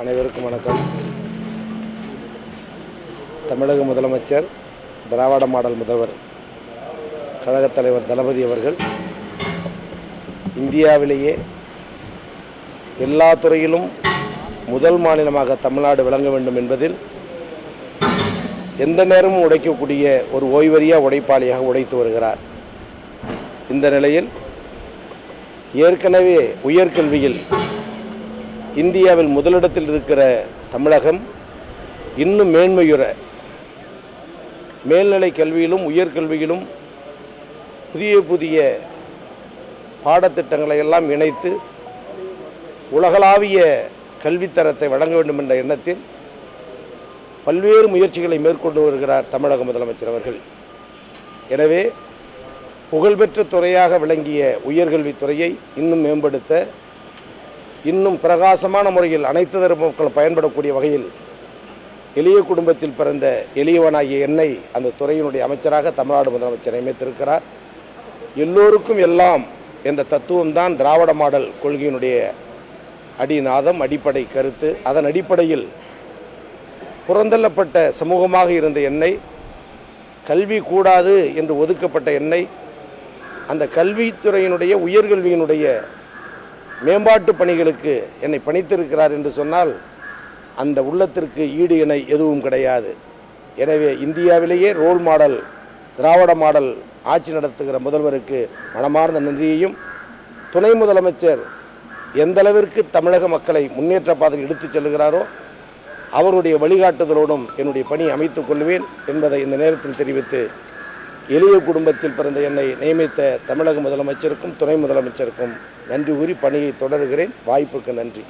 அனைவருக்கும் வணக்கம். தமிழக முதலமைச்சர் திராவிட மாடல் முதல்வர் கழகத் தலைவர் தளபதி அவர்கள் இந்தியாவிலேயே எல்லா துறையிலும் முதல் மாநிலமாக தமிழ்நாடு விளங்க வேண்டும் என்பதில் எந்த நேரமும் உடைக்கக்கூடிய ஒரு ஓய்வறியா உடைப்பாளியாக உடைத்து வருகிறார். இந்த நிலையில் ஏற்கனவே உயர்கல்வியில் இந்தியாவில் முதலிடத்தில் இருக்கிற தமிழகம் இன்னும் மேன்மையுற மேல்நிலை கல்வியிலும் உயர்கல்வியிலும் புதிய புதிய பாடத்திட்டங்களை எல்லாம் இணைத்து உலகளாவிய கல்வித்தரத்தை வழங்க வேண்டும் என்ற எண்ணத்தில் பல்வேறு முயற்சிகளை மேற்கொண்டு வருகிறார் தமிழக முதலமைச்சர் அவர்கள். எனவே புகழ்பெற்ற துறையாக விளங்கிய உயர்கல்வித்துறையை இன்னும் மேம்படுத்த இன்னும் பிரகாசமான முறையில் அனைத்து தரப்பு மக்கள் பயன்படக்கூடிய வகையில் எளிய குடும்பத்தில் பிறந்த எளியவனாகிய என்னை அந்த துறையினுடைய அமைச்சராக தமிழ்நாடு முதலமைச்சர் நியமித்திருக்கிறார். எல்லோருக்கும் எல்லாம் என்ற தத்துவம்தான் திராவிட மாடல் கொள்கையினுடைய அடிநாதம் அடிப்படை கருத்து. அதன் அடிப்படையில் புறந்தள்ளப்பட்ட சமூகமாக இருந்த என்னை கல்வி கூடாது என்று ஒதுக்கப்பட்ட என்னை அந்த கல்வித்துறையினுடைய உயர்கல்வியினுடைய மேம்பாட்டு பணிகளுக்கு என்னை பணித்திருக்கிறார் என்று சொன்னால் அந்த உள்ளத்திற்கு ஈடு இணை எதுவும் கிடையாது. எனவே இந்தியாவிலேயே ரோல் மாடல் திராவிட மாடல் ஆட்சி நடத்துகிற முதல்வருக்கு மனமார்ந்த நன்றியையும் துணை முதலமைச்சர் எந்தளவிற்கு தமிழக மக்களை முன்னேற்ற பாதையில் எடுத்துச் செல்கிறாரோ அவருடைய வழிகாட்டுதலோடும் என்னுடைய பணி அமைத்துக் கொள்வேன் என்பதை இந்த நேரத்தில் தெரிவித்து எளிய குடும்பத்தில் பிறந்த என்னை நியமித்த தமிழக முதலமைச்சருக்கும் துணை முதலமைச்சருக்கும் நன்றி கூறி பணியை தொடர்கிறேன். வாய்ப்புக்கு நன்றி.